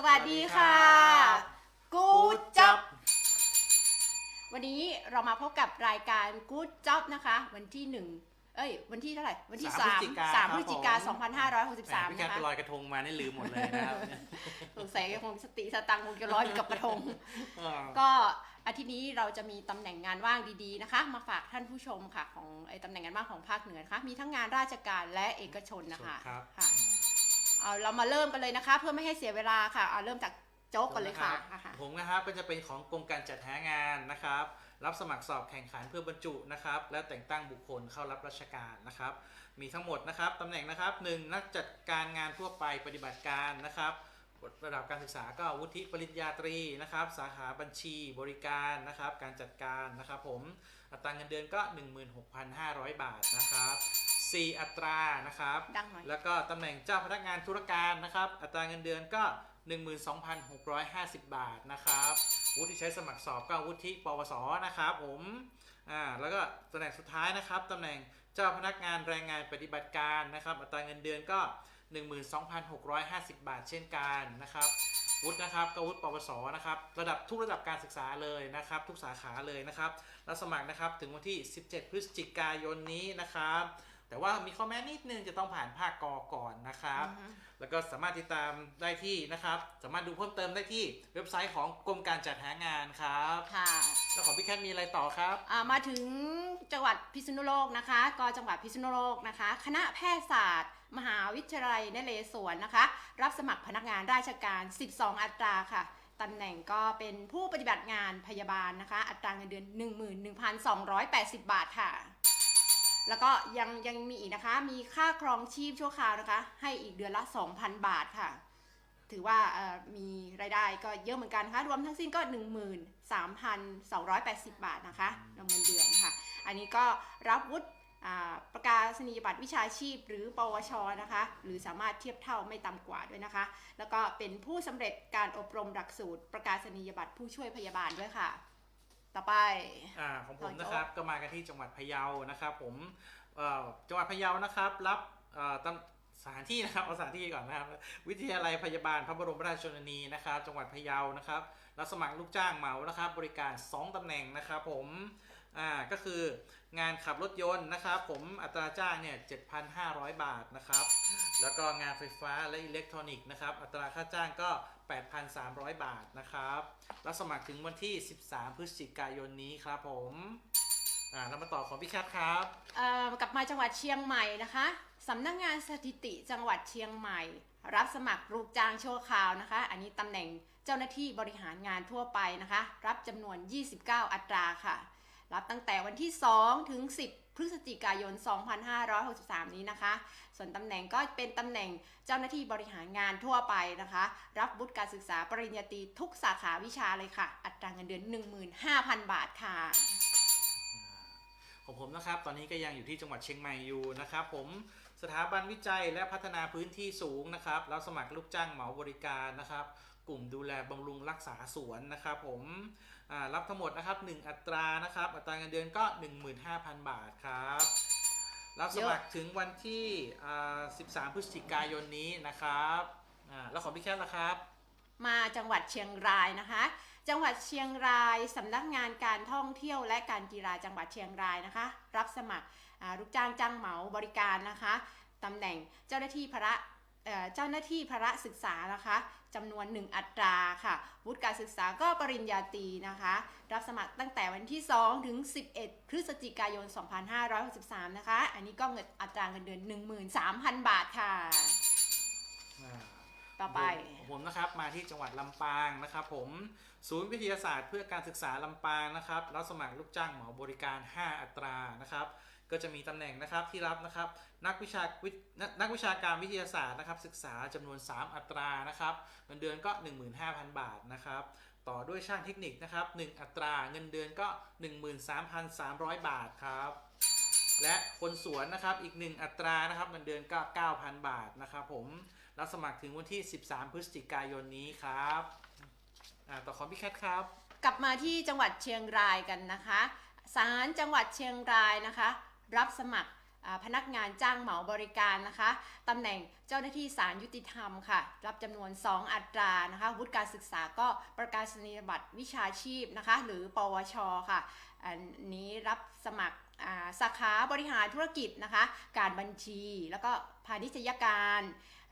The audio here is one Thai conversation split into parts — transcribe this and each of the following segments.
สวัสดีค่ะ กู๊ดจ็อบวันนี้เรามาพบกับรายการ Good Job นะคะ วันที่หนึ่งเอ้ย วันที่เท่าไหร่ วันที่สามสามพฤศจิกาสามครับพฤศจิกาผม2563พี่นะแคทคะไปลอยกระทงมานี่ลืมหมดเลยนะครับสงสัยคงสติสตังค์คงจะร้อยอยู่กับกระทงเออก็อาทิตย์นี้เราจะมีตำแหน่งงานว่างดีๆนะคะ มาฝากท่านผู้ชมค่ะ ของไอ้ตำแหน่งงานว่างของภาคเหนือนะคะ มีทั้งงานราชการและเอกชนนะคะครับค่ะ เอาเรามาเริ่มกันเลยนะคะ เพื่อไม่ให้เสียเวลาค่ะเอาเริ่มจากโจ๊กก่อนเลยค่ะผมค่ะผมนะครับก็จะเป็นของกรมการจัดหางานนะครับ รับสมัครสอบแข่งขันเพื่อบรรจุนะครับ และแต่งตั้งบุคคลเข้ารับราชการนะครับ มีทั้งหมดนะครับตำแหน่งนะครับหนึ่งนักจัดการงานทั่วไปปฏิบัติการนะครับระดับการศึกษาก็วุฒิปริญญาตรีนะครับ สาขาบัญชีบริการนะครับ การจัดการนะครับ ผมอัตราเงินเดือนก็ 16,500 บาทนะครับ 4 อัตรานะครับดังหน่อย แล้วก็ตำแหน่งเจ้าพนักงานธุรการนะครับ อัตราเงินเดือนก็ 12,650 บาทนะครับวุฒิใช้สมัครสอบก็วุฒิปวสนะครับผมอ่าแล้วก็ตำแหน่งสุดท้ายนะครับตำแหน่งเจ้าพนักงานแรงงานปฏิบัติการนะครับ อัตราเงินเดือนก็ 12,650 บาทเช่นกันนะครับวุฒินะครับก็วุฒิปวสนะครับระดับทุกระดับการศึกษาเลยนะครับ ทุกสาขาเลยนะครับรับสมัครนะครับถึงวันที่ 17 พฤศจิกายนนี้นะครับ แต่ว่ามีข้อแม้นิดนึงจะต้องผ่านภาคกอก่อนนะครับอือฮึแล้วก็สามารถติดตามได้ที่นะครับ สามารถดูเพิ่มเติมได้ที่เว็บไซต์ของกรมการจัดหางานครับค่ะแล้วของพี่แคทมีอะไรต่อครับอ่ามาถึงจังหวัดพิษณุโลกนะคะ ก็จังหวัดพิษณุโลกนะคะ คณะแพทยศาสตร์มหาวิทยาลัยนเรศวรนะคะ รับสมัครพนักงานราชการ 12 อัตราค่ะตำแหน่งก็เป็นผู้ปฏิบัติงานพยาบาลนะคะ อัตราเงินเดือน 11,280 บาทค่ะ แล้วก็ยังยังมีอีกนะคะ มีค่าครองชีพชั่วคราวนะคะ ให้อีกเดือนละ 2,000 บาทค่ะ ถือว่ามีรายได้ก็เยอะเหมือนกันนะคะรวมทั้งสิ้นก็ 13,280 บาทนะคะรวมเงินเดือนค่ะ อันนี้ก็รับวุฒิประกาศนียบัตรวิชาชีพ หรือ ปวช นะคะ หรือสามารถเทียบเท่าไม่ต่ำกว่าด้วยนะคะ แล้วก็เป็นผู้สำเร็จการอบรมหลักสูตร ประกาศนียบัตรผู้ช่วยพยาบาลด้วยค่ะ ต่อไป อ่าของผมต่อนะครับก็มากันที่จังหวัดพะเยานะครับ ผมเอ่อจังหวัดพะเยานะครับ รับเอ่อตำสถานที่นะครับเอาสถานที่ก่อนนะครับวิทยาลัยพยาบาลพระบรมราชชนนีนะครับ จังหวัดพะเยานะครับรับสมัครลูกจ้างเหมานะครับ บริการ 2ตำแหน่งนะครับ ผม อ่าก็คืองานขับรถยนต์นะครับ ผมอัตราจ้างเนี่ย 7,500 บาทนะครับ แล้วก็งานไฟฟ้าและอิเล็กทรอนิกส์นะครับ อัตราค่าจ้างก็ 8,300 บาทนะครับ รับสมัครถึงวันที่ 13 พฤศจิกายนนี้ครับผมอ่าแล้วมาต่อของพี่แคทครับเอ่อกลับมาจังหวัดเชียงใหม่นะคะสำนักงานสถิติจังหวัดเชียงใหม่ รับสมัครลูกจ้างชั่วคราวนะคะ อันนี้ตำแหน่งเจ้าหน้าที่บริหารงานทั่วไปนะคะ รับจำนวน 29 อัตราค่ะ รับตั้งแต่วันที่ 2 ถึง 10 พฤศจิกายน 2563 นี้นะคะ ส่วนตำแหน่งก็เป็นตำแหน่งเจ้าหน้าที่บริหารงานทั่วไปนะคะ รับบุตรการศึกษาปริญญาตรีทุกสาขาวิชาเลยค่ะ อัตราเงินเดือน 15,000 บาทค่ะของผมนะครับตอนนี้ก็ยังอยู่ที่จังหวัดเชียงใหม่อยู่นะครับผมสถาบันวิจัยและพัฒนาพื้นที่สูงนะครับรับสมัครลูกจ้างเหมาบริการนะครับ กลุ่มดูแลบำรุงรักษาสวนนะครับผม รับทั้งหมดนะครับ 1 อัตรานะครับ อัตราเงินเดือนก็ 15,000 บาทครับ รับสมัครถึงวันที่อ่า13 พฤศจิกายนนี้นะครับแล้วของพี่แคทล่ะครับ มาจังหวัดเชียงรายนะคะ จังหวัดเชียงรายสำนักงานการท่องเที่ยวและการกีฬาจังหวัดเชียงรายนะคะ รับสมัครลูกจ้างจ้างเหมาบริการนะคะตำแหน่งเจ้าหน้าที่พระเจ้าหน้าที่พระศึกษานะคะ จำนวน 1 อัตราค่ะ วุฒิการศึกษาก็ปริญญาตรีนะคะ รับสมัครตั้งแต่วันที่ 2 ถึง 11 พฤศจิกายน 2563 นะคะ อันนี้ก็เงินอัตราเงินเดือน 13,000 บาทค่ะอ่าต่อไปผมผมนะครับมาที่จังหวัดลำปางนะครับ ผมศูนย์วิทยาศาสตร์เพื่อการศึกษาลำปางนะครับ รับสมัครลูกจ้างเหมาบริการ 5 อัตรานะครับ ก็จะมีตำแหน่งนะครับที่รับนะครับนักวิชาวินักวิชาการวิทยาศาสตร์นะครับศึกษาจำนวน 3 อัตรานะครับเงินเดือนก็ 15,000 บาทนะครับต่อด้วยช่างเทคนิคนะครับ 1 อัตราเงินเดือนก็ 13,300 บาทครับและคนสวนนะครับอีก 1 อัตรานะครับเงินเดือนก็ 9,000 บาทนะครับผมรับสมัครถึงวันที่ 13 พฤศจิกายนนี้ครับต่อของพี่แคทครับ กลับมาที่จังหวัดเชียงรายกันนะคะศาลจังหวัดเชียงรายนะคะ รับสมัครพนักงานจ้างเหมาบริการนะคะตำแหน่งเจ้าหน้าที่ศาลยุติธรรมค่ะ รับจำนวน 2 อัตรานะคะวุฒิการศึกษาก็ประกาศนียบัตรวิชาชีพนะคะ หรือปวชค่ะ อันนี้รับสมัครสาขาบริหารธุรกิจนะคะ การบัญชี แล้วก็พาณิชยการ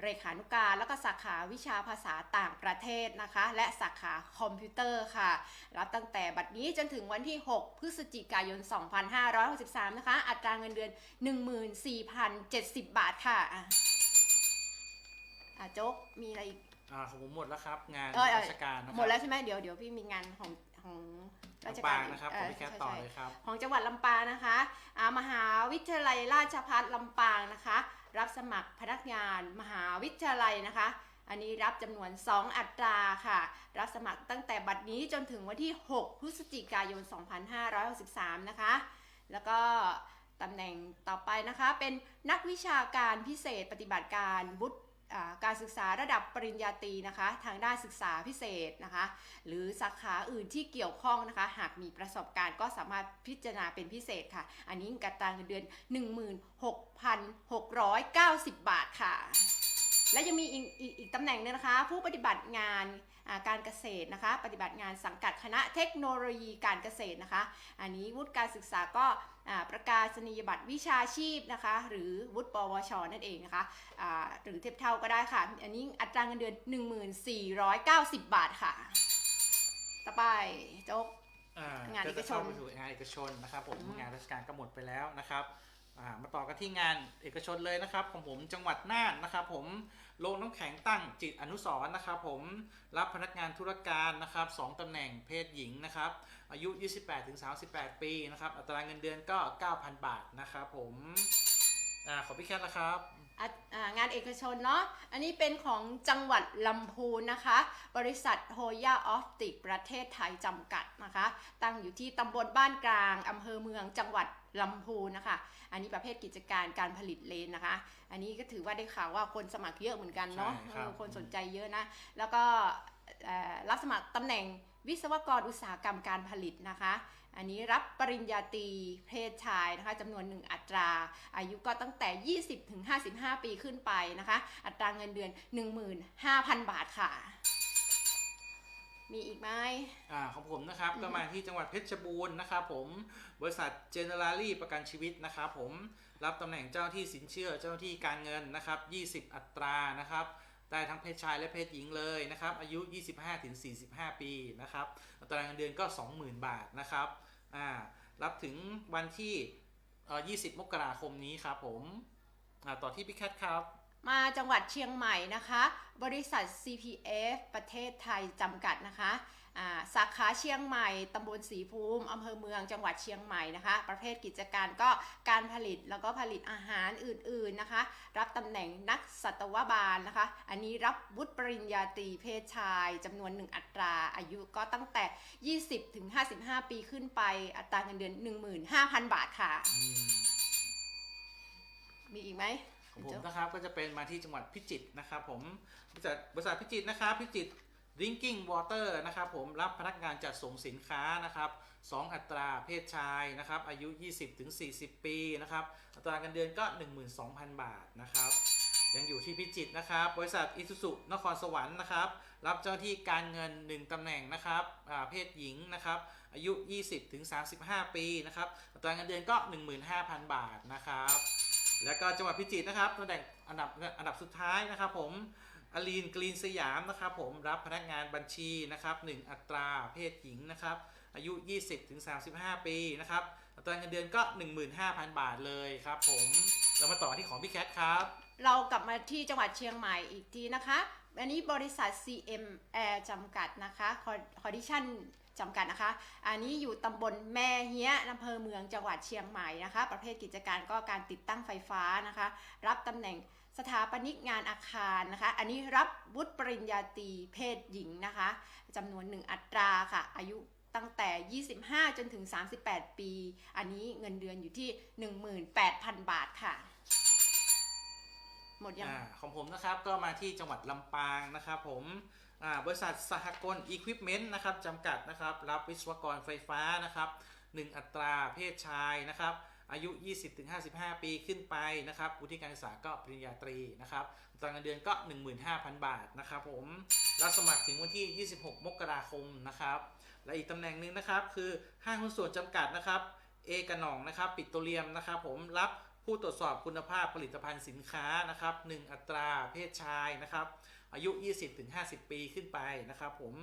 เรขานุการ แล้วก็สาขาวิชาภาษาต่างประเทศนะคะ และสาขาคอมพิวเตอร์ค่ะ รับตั้งแต่บัดนี้จนถึงวันที่ 6 พฤศจิกายน 2563 นะคะ อัตราเงินเดือน 14,070 บาทค่ะอะอะโจ๊กมีอะไรอีกอ่าของผมหมดแล้วครับ งานเอ้ยเอ้ยราชการนะครับหมดแล้วใช่ไหมเดี๋ยวเดี๋ยวพี่มีงานของของราชลำกาปารงนะครับของพี่แคทต่อใช่เลยครับ ของจังหวัดลำปางนะคะอ่ามหาวิทยาลัยราชภัฏลำปางนะคะ รับสมัครพนักงานมหาวิทยาลัยนะคะ อันนี้รับจำนวน 2 อัตราค่ะ รับสมัครตั้งแต่บัดนี้จนถึงวันที่ 6 พฤศจิกายน 2563 นะคะ แล้วก็ตำแหน่งต่อไปนะคะเป็นนักวิชาการพิเศษปฏิบัติการวุฒิการศึกษาระดับปริญญาตรีนะคะ ทางด้านศึกษาพิเศษนะคะ หรือสาขาอื่นที่เกี่ยวข้องนะคะ หากมีประสบการณ์ก็สามารถพิจารณาเป็นพิเศษค่ะ อันนี้กตราเงินเดือน16,690 ค่ะ และยังมีอีกอีกอีกตำแหน่งหนึงนะคะ ผู้ปฏิบัติงานอ่าการเกษตรนะคะ ปฏิบัติงานสังกัดคณะเทคโนโลยีการเกษตรนะคะ อันนี้วุฒิการศึกษาก็อ่าประกาศนียบัตรวิชาชีพนะคะ หรือวุฒิปวช นั่นเองนะคะอ่าหรือเทียบเท่าก็ได้ค่ะ อันนี้อัตราเงินเดือน 1490 บาทค่ะ ต่อไปโจ๊กอ่างานก็เอกจะชเข้านไปสู่งานเอกชนนะครับผมอืมงานราชการก็หมดไปแล้วนะครับ อ่ามาต่อกันที่งานเอกชนเลยนะครับ ของผมจังหวัดน่านนะครับ ผมโรงน้ำแข็งตั้งจิตอนุสร์นะครับผมรับพนักงานธุรการนะครับสองตำแหน่งเพศหญิงนะครับ อายุ 28-38 ปีนะครับ อัตราเงินเดือนก็ 9,000 บาทนะครับผมอ่าขอพี่แคทนะครับ งานเอกชนเนาะ อันนี้เป็นของจังหวัดลำพูนนะคะ บริษัทโฮย่าออฟติกประเทศไทยจำกัดนะคะ ตั้งอยู่ที่ตำบลบ้านกลางอำเภอเมืองจังหวัดลำพูนนะคะ อันนี้ประเภทกิจการการผลิตเลนนะคะ อันนี้ก็ถือว่าได้ข่าวว่าคนสมัครเยอะเหมือนกันเนาะใช่ครับเออคนสนใจเยอะนะ แล้วก็เอ่อรับสมัครตำแหน่งวิศวกรอุตสาหกรรมการผลิตนะคะ อันนี้รับปริญญาตรีเพศชายนะคะจำนวนหนึ่งอัตรา อายุก็ตั้งแต่ 20 ถึง 55 ปีขึ้นไปนะคะ อัตราเงินเดือน 15,000 บาทค่ะ มีอีกไหมอ่าของผมนะครับอือฮึก็มาที่จังหวัดเพชรบูรณ์นะครับผมบริษัทเจเนอรารี่ประกันชีวิตนะครับผมรับตำแหน่งเจ้าหน้าที่สินเชื่อเจ้าหน้าที่การเงินนะครับ 20 อัตรานะครับได้ทั้งเพศชายและเพศหญิงเลยนะครับ อายุ 25-45 ปีนะครับ อัตราเงินเดือนก็ 20,000 บาทนะครับ อ่ารับถึงวันที่ 20 มกราคมนี้ครับผมต่อที่พี่แคทครับ มาจังหวัดเชียงใหม่นะคะ บริษัท CPF ประเทศไทยจำกัดนะคะ สาขาเชียงใหม่ตำบลศรีภูมิอำเภอเมืองจังหวัดเชียงใหม่นะคะ ประเภทกิจการก็การผลิตแล้วก็ผลิตอาหารอื่นๆนะคะ รับตำแหน่งนักสัตวบาลนะคะ อันนี้รับวุฒิปริญญาตรีเพศชายจำนวน 1 อัตรา อายุก็ตั้งแต่ 20ถึง55 ปีขึ้นไปอัตราเงินเดือน 15,000 บาทค่ะอืมมีอีกไหมของผมนะครับก็จะเป็นมาที่จังหวัดพิจิตรนะครับผมบริษัทบริษัทพิจิตรนะครับพิจิตร drinking water นะครับผมรับพนักงานจัดส่งสินค้านะครับสองอัตราเพศชายนะครับ อายุ 20-40 ปีนะครับ อัตราเงินเดือนก็ 12,000 บาทนะครับ ยังอยู่ที่พิจิตรนะครับ บริษัทอิสุสุนครสวรรค์นะครับ รับเจ้าหน้าที่การเงิน 1 ตำแหน่งนะครับเพศหญิงนะครับ อายุ 20-35 ปีนะครับ อัตราเงินเดือนก็ 15,000 บาทนะครับ แล้วก็จังหวัดพิจิตรนะครับตำแหน่งอันดับอันดับสุดท้ายนะครับผม อลีนกรีนสยามนะครับผมรับพนักงานบัญชีนะครับ1อัตราเพศหญิงนะครับอายุ 20-35 ปีนะครับอัตราเงินเดือนก็ 15,000 บาทเลยครับผมเรามาต่อที่ของพี่แคทครับ เรากลับมาที่จังหวัดเชียงใหม่อีกทีนะคะ อันนี้บริษัท CM Air จำกัดนะคะคอดิชั่นจำกัดนะคะ อันนี้อยู่ตำบลแม่เฮียอำเภอเมืองจังหวัดเชียงใหม่นะคะ ประเภทกิจการก็การติดตั้งไฟฟ้านะคะ รับตำแหน่ง สถาปนิกงานอาคารนะคะ อันนี้รับวุฒิปริญญาตรีเพศหญิงนะคะจำนวน 1 อัตราค่ะ อายุตั้งแต่ 25 จนถึง 38 ปี อันนี้เงินเดือนอยู่ที่ 18,000 บาทค่ะ หมดยังอของผมนะครับก็มาที่จังหวัดลำปางนะครับผมบริษัทสหกลอีควิปเมนต์นะครับจำกัดนะครับ รับวิศวกรไฟฟ้านะครับ 1 อัตราเพศชายนะครับ อายุ 20-55 ปีขึ้นไปนะครับวุฒิการศึกษาก็ปริญญาตรีนะครับอัตราเงินเดือนก็ 15,000 บาทนะครับผมรับสมัครถึงวันที่ 26 มกราคมนะครับและอีกตำแหน่งหนึ่งนะครับ คือห้างหุ้นส่วนจำกัดนะครับเอกระหนองนะครับปิโตรเลียมนะครับผมรับผู้ตรวจสอบคุณภาพผลิตภัณฑ์สินค้านะครับ 1 อัตราเพศชายนะครับ อายุ 20-50 ปีขึ้นไปนะครับผม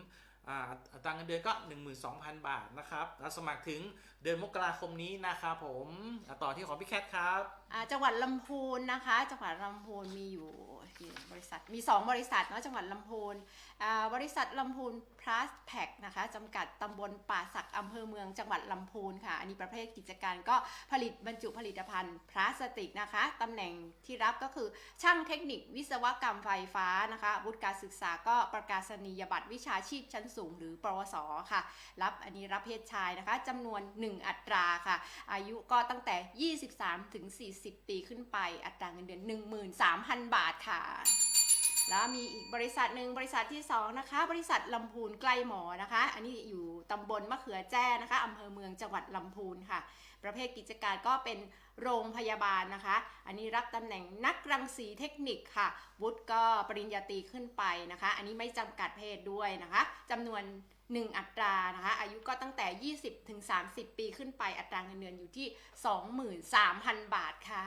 อัตราเงินเดือนก็ 12,000 บาทนะครับรับสมัครถึงเดือนมกราคมนี้นะครับผมต่อที่ของพี่แคทครับ จังหวัดลำพูนนะคะ จังหวัดลำพูนมีอยู่บริษัทมี 2 บริษัทเนาะจังหวัดลำพูนบริษัทลำพูนพลัสแพ็กนะคะจำกัดตำบลป่าสักอำเภอเมืองจังหวัดลำพูนค่ะ อันนี้ประเภทกิจการก็ผลิตบรรจุผลิตภัณฑ์พลาสติกนะคะตำแหน่งที่รับก็คือช่างเทคนิควิศวกรรมไฟฟ้านะคะวุฒิการศึกษาก็ประกาศนียบัตรวิชาชีพชั้นสูง หรือปวสค่ะ รับอันนี้รับเพศชายนะคะจำนวน 1 อัตราค่ะ อายุก็ตั้งแต่ 23ถึง40ปีขึ้นไป อัตราเงินเดือน 13,000 บาทค่ะ แล้วมีอีกบริษัทหนึ่งบริษัทที่ 2 นะคะ บริษัทลำพูนใกล้หมอนะคะ อันนี้อยู่ตำบลมะเขือแจ้นะคะอำเภอเมืองจังหวัดลำพูนค่ะ ประเภทกิจการก็เป็นโรงพยาบาลนะคะ อันนี้รับตำแหน่งนักรังสีเทคนิคค่ะวุฒิก็ปริญญาตรีขึ้นไปนะคะ อันนี้ไม่จำกัดเพศด้วยนะคะจำนวน 1 อัตรานะคะอายุก็ตั้งแต่ 20ถึง30 ปีขึ้นไปอัตราเงินเดือนอยู่ที่ 23,000 บาทค่ะ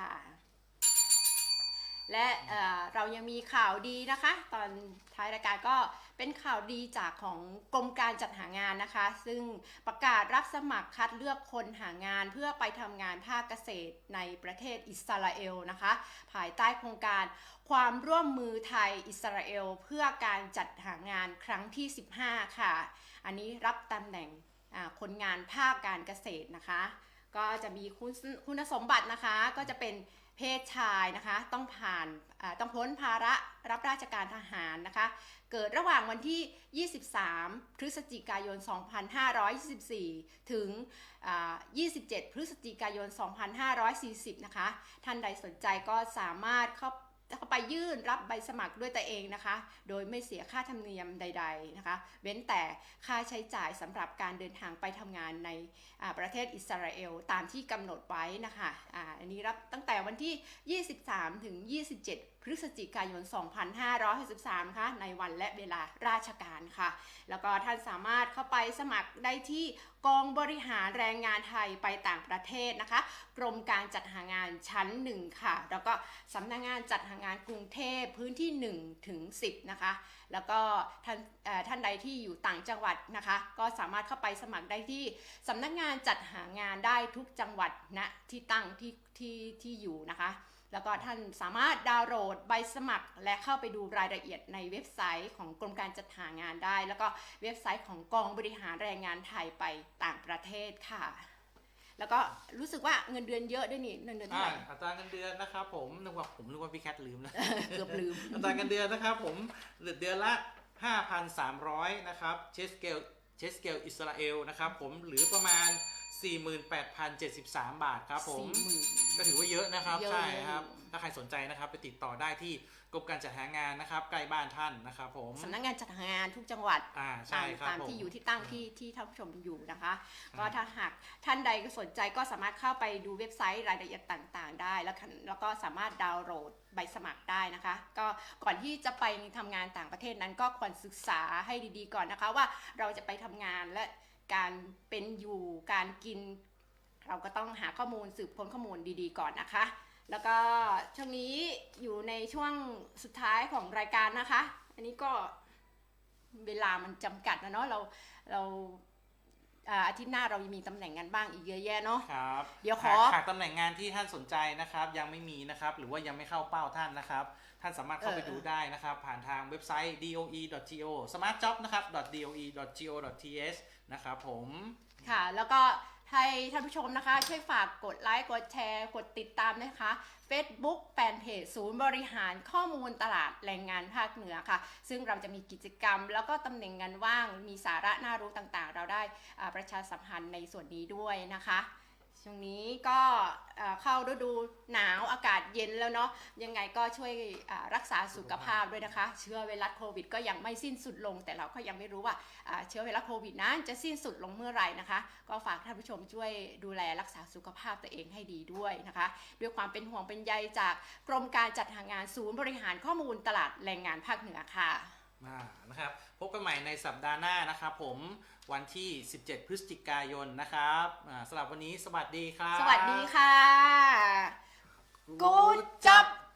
และเเรายังมีข่าวดีนะคะ ตอนท้ายรายการก็เป็นข่าวดีจากของกรมการจัดหางานนะคะ ซึ่งประกาศรับสมัครคัดเลือกคนหางานเพื่อไปทำงานภาคเกษตรในประเทศอิสราเอลนะคะ ภายใต้โครงการความร่วมมือไทยอิสราเอล เพื่อการจัดหางานครั้งที่ 15 ค่ะ อันนี้รับตำแหน่งคนงานภาคการเกษตรนะคะ ก็จะมีคุณคุณสมบัตินะคะ ก็จะเป็นเพศชายนะคะ ต้องผ่านต้องพ้นภาระรับราชการทหารนะคะ เกิดระหว่างวันที่ 23 พฤศจิกายน 2524 ถึงอ่า27 พฤศจิกายน 2540 นะคะ ท่านใดสนใจก็สามารถเข้า เข้าไปยื่นรับใบสมัครด้วยตัวเองนะคะ โดยไม่เสียค่าธรรมเนียมใด ๆนะคะ เว้นแต่ค่าใช้จ่ายสำหรับการเดินทางไปทำงานในประเทศอิสราเอลตามที่กำหนดไว้นะคะออันนี้รับตั้งแต่วันที่ 23 ถึง 27 พฤศจิกายน 2563ค่ะในวันและเวลาราชการค่ะ แล้วก็ท่านสามารถเข้าไปสมัครได้ที่กองบริหารแรงงานไทยไปต่างประเทศนะคะ กรมการจัดหางานชั้น 1 ค่ะ แล้วก็สำนักงงานจัดหางานกรุงเทพพื้นที่ 1 ถึง 10 นะคะ แล้วก็ท่านท่านใดที่อยู่ต่างจังหวัดนะคะ ก็สามารถเข้าไปสมัครได้ที่สำนักงานจัดหางานได้ทุกจังหวัดณที่ตั้งที่ที่ที่อยู่นะคะ แล้วก็ท่านสามารถดาวน์โหลดใบสมัคร และเข้าไปดูรายละเอียดในเว็บไซต์ของกรมการจัดหางานได้ แล้วก็เว็บไซต์ของกองบริหารแรงงานไทยไปต่างประเทศค่ะ แล้วก็รู้สึกว่าเงินเดือนเยอะด้วยนี่เงินเดือนเท่าอ่าไหร่อัตราเงินเดือนนะครับผมนึกว่าผมนึกว่าพี่แคทลืมนะเกือบลืมอัตราเงินเดือนนะครับผมเดือนละ5,300นะครับเชสเกล เชสเกลอิสราเอลนะครับผมหรือประมาณ 48,073 บาทครับผมสี่หมื่นก็ถือว่าเยอะนะครับ เยอะใช่เยอะครับถ้าใครสนใจนะครับ ไปติดต่อได้ที่กรมการจัดหางานนะครับใกล้บ้านท่านนะครับผมสำนักงานจัดหางานทุกจังหวัดอ่าใช่ตามครับตามผมที่อยู่ที่ตั้งที่ที่ท่านผู้ชมอยู่นะคะอ่าก็ถ้าหากท่านใดก็สนใจก็สามารถเข้าไปดูเว็บไซต์รายละเอียดต่างๆ ได้ แล้วคันแล้วก็สามารถดาวน์โหลดใบสมัครได้นะคะ ก็ก่อนที่จะไปทำงานต่างประเทศนั้นก็ควรศึกษาให้ดีๆก่อนนะคะว่าเราจะไปทำงานและการเป็นอยู่การกิน เราก็ต้องหาข้อมูลสืบค้นข้อมูลดีๆ ก่อนนะคะ แล้วก็ช่วงนี้อยู่ในช่วงสุดท้ายของรายการนะคะ อันนี้ก็เวลามันจำกัดนะเนาะเราเราอ่าอาทิตย์หน้าเรายังมีตำแหน่งงานบ้างอีกเยอะแยะเนาะครับเดี๋ยวขอหากหากตำแหน่งงานที่ท่านสนใจนะครับ ยังไม่มีนะครับ หรือว่ายังไม่เข้าเป้าท่านนะครับ ท่านสามารถเข้าไปเออดูได้นะครับ ผ่านทางเว็บไซต์ doe.go smartjob นะครับ doe.go.th นะครับผม ค่ะ แล้วก็ ให้ท่านผู้ชมนะคะ ช่วยฝากกดไลค์กดแชร์ กดติดตามนะคะ Facebook แฟนเพจศูนย์บริหารข้อมูลตลาดแรงงานภาคเหนือค่ะ ซึ่งเราจะมีกิจกรรม แล้วก็ตำแหน่งงานว่างมีสาระน่ารู้ต่างๆ เราได้ประชาสัมพันธ์ในส่วนนี้ด้วยนะคะ ช่วงนี้ก็เข้าฤดูหนาวอากาศเย็นแล้วเนาะยังไงก็ช่วยรักษาสุขภาพด้วยนะคะ เชื้อไวรัสโควิด ก็ยังไม่สิ้นสุดลง แต่เราก็ยังไม่รู้ว่าอ่าเชื้อไวรัสโควิดนั้นจะสิ้นสุดลงเมื่อไหร่นะคะ ก็ฝากท่านผู้ชมช่วยดูแลรักษาสุขภาพตัวเองให้ดีด้วยนะคะ ด้วยความเป็นห่วงเป็นใยจากกรมการจัดหางานศูนย์บริหารข้อมูลตลาดแรงงานภาคเหนือค่ะานะครับ พบกันใหม่ในสัปดาห์หน้านะครับผมวันที่ 17 พฤศจิกายนนะครับสำหรับวันนี้สวัสดีครับ สวัสดีค่ะ กูจับ